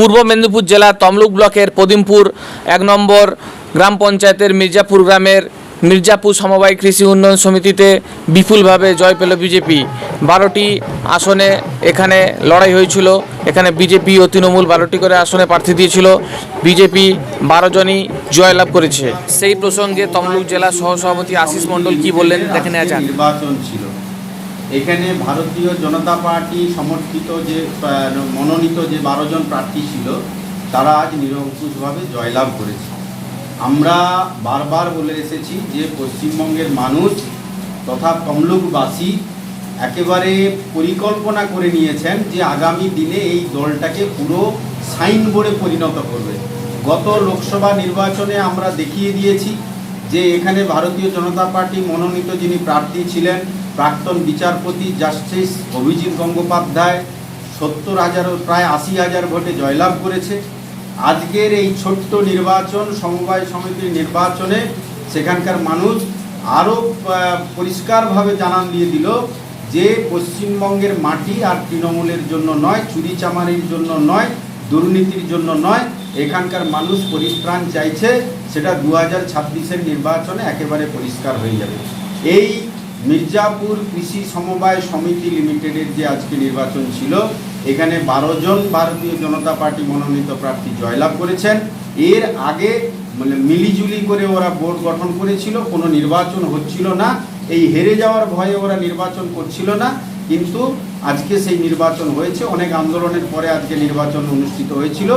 পূর্ব মেদিনীপুর জেলা তমলুক ব্লকের পদিমপুর, এক নম্বর গ্রাম পঞ্চায়েতের মির্জাপুর গ্রামের মির্জাপুর সমবায় কৃষি উন্নয়ন সমিতিতে বিপুলভাবে জয় পেল বিজেপি। বারোটি আসনে এখানে লড়াই হয়েছিল। এখানে বিজেপি ও তৃণমূল বারোটি করে আসনে প্রার্থী দিয়েছিল। বিজেপি বারো জনই জয়লাভ করেছে। সেই প্রসঙ্গে তমলুক জেলা সহসভাপতি আশিস মণ্ডল কি বললেন, দেখে নেওয়া যাক। নির্বাচন ছিল। এখানে ভারতীয় জনতা পার্টি সমর্থিত যে মনোনীত যে বারো জন প্রার্থী ছিল, তারা আজ নিরঙ্কুশভাবে জয়লাভ করেছে। আমরা বারবার বলে এসেছি যে পশ্চিমবঙ্গের মানুষ তথা তমলুকবাসী একেবারে পরিকল্পনা করে নিয়েছেন যে আগামী দিনে এই দলটাকে পুরো সাইনবোর্ডে পরিণত করবে। গত লোকসভা নির্বাচনে আমরা দেখিয়ে দিয়েছি যে এখানে ভারতীয় জনতা পার্টি মনোনীত যিনি প্রার্থী ছিলেন প্রাক্তন বিচারপতি জাস্টিস অভিজিৎ গঙ্গোপাধ্যায় সত্তর হাজার প্রায় আশি হাজার ভোটে জয়লাভ করেছে। আজকের এই ছোট্ট নির্বাচন, সমবায় সমিতির নির্বাচনে সেখানকার মানুষ আরও পরিষ্কারভাবে জানান দিয়ে দিল যে পশ্চিমবঙ্গের মাটি আর তৃণমূলের জন্য নয়, চুরি চামারির জন্য নয়, দুর্নীতির জন্য নয়, এখানকার মানুষ পরিত্রাণ চাইছে, সেটা দু হাজার নির্বাচনে একেবারে পরিষ্কার হয়ে যাবে। এই মির্জাপুর কৃষি সমবায় সমিতি লিমিটেডের যে আজকে নির্বাচন ছিল, এখানে বারো জন ভারতীয় জনতা পার্টি মনোনীত প্রার্থী জয়লাভ করেছেন। এর আগে মানে মিলিজুলি করে ওরা বোর্ড গঠন করেছিল, কোনো নির্বাচন হচ্ছিল না। এই হেরে যাওয়ার ভয়ে ওরা নির্বাচন করছিল না। কিন্তু আজকে সেই নির্বাচন হয়েছে, অনেক আন্দোলনের পরে আজকে নির্বাচন অনুষ্ঠিত হয়েছিল।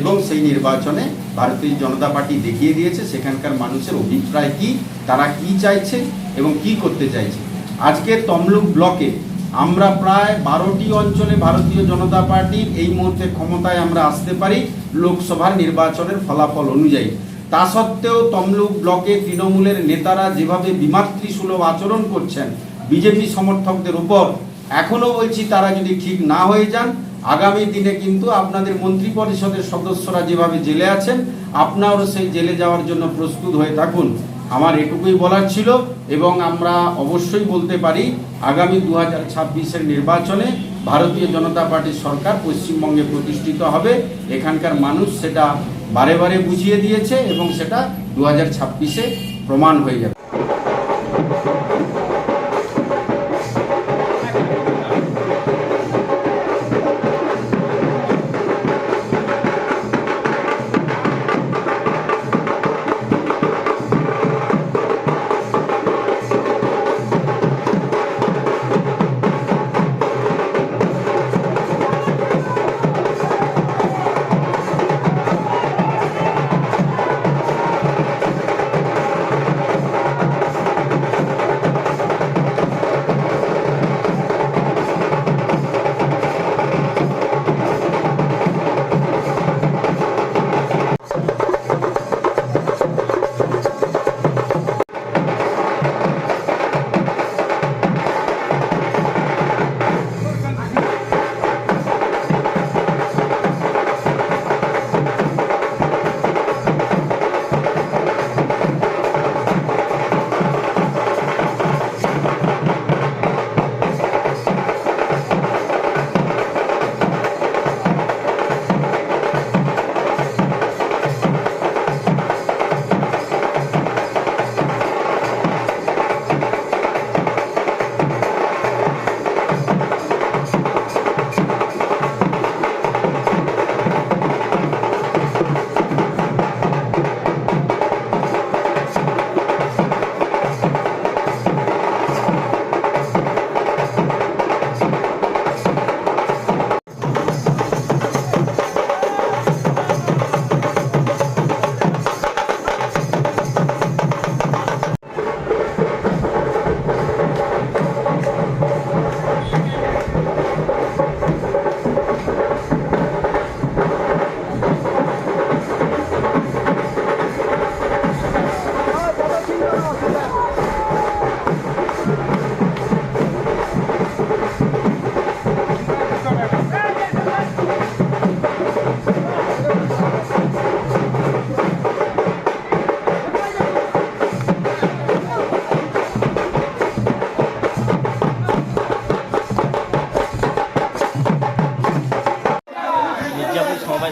এবং সেই নির্বাচনে ভারতীয় জনতা পার্টি দেখিয়ে দিয়েছে সেখানকার মানুষের অভিপ্রায় কি, তারা কি চাইছে এবং কি করতে চাইছে। আজকে তমলুক ব্লকে আমরা প্রায় বারোটি অঞ্চলে ভারতীয় জনতা পার্টির এই মুহূর্তে ক্ষমতায় আমরা আসতে পারি লোকসভার নির্বাচনের ফলাফল অনুযায়ী। তা সত্ত্বেও তমলুক ব্লকে তৃণমূলের নেতারা যেভাবে বিমাতৃসুলভ আচরণ করছেন, বিজেপি সমর্থকদের উপর, এখনও বলছি তারা যদি ঠিক না হয়ে যান আগামী দিনে কিন্তু আপনাদের মন্ত্রী পরিষদের সদস্যরা যেভাবে জেলে আছেন, আপনারও সেই জেলে যাওয়ার জন্য প্রস্তুত হয়ে থাকুন। আমার এটুকুই বলার ছিল এবং আমরা অবশ্যই বলতে পারি, আগামী দু হাজার নির্বাচনে ভারতীয় জনতা পার্টির সরকার পশ্চিমবঙ্গে প্রতিষ্ঠিত হবে। এখানকার মানুষ সেটা বারে বারে বুঝিয়ে দিয়েছে এবং সেটা দু হাজার প্রমাণ হয়ে যাবে।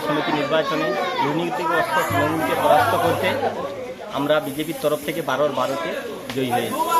সমবায় সমিতি নির্বাচনে দুর্নীতিগ্রস্ত তৃণমূলকে পরাস্ত করতে আমরা বিজেপির তরফ থেকে বারোর বারোতে জয়ী হয়েছি।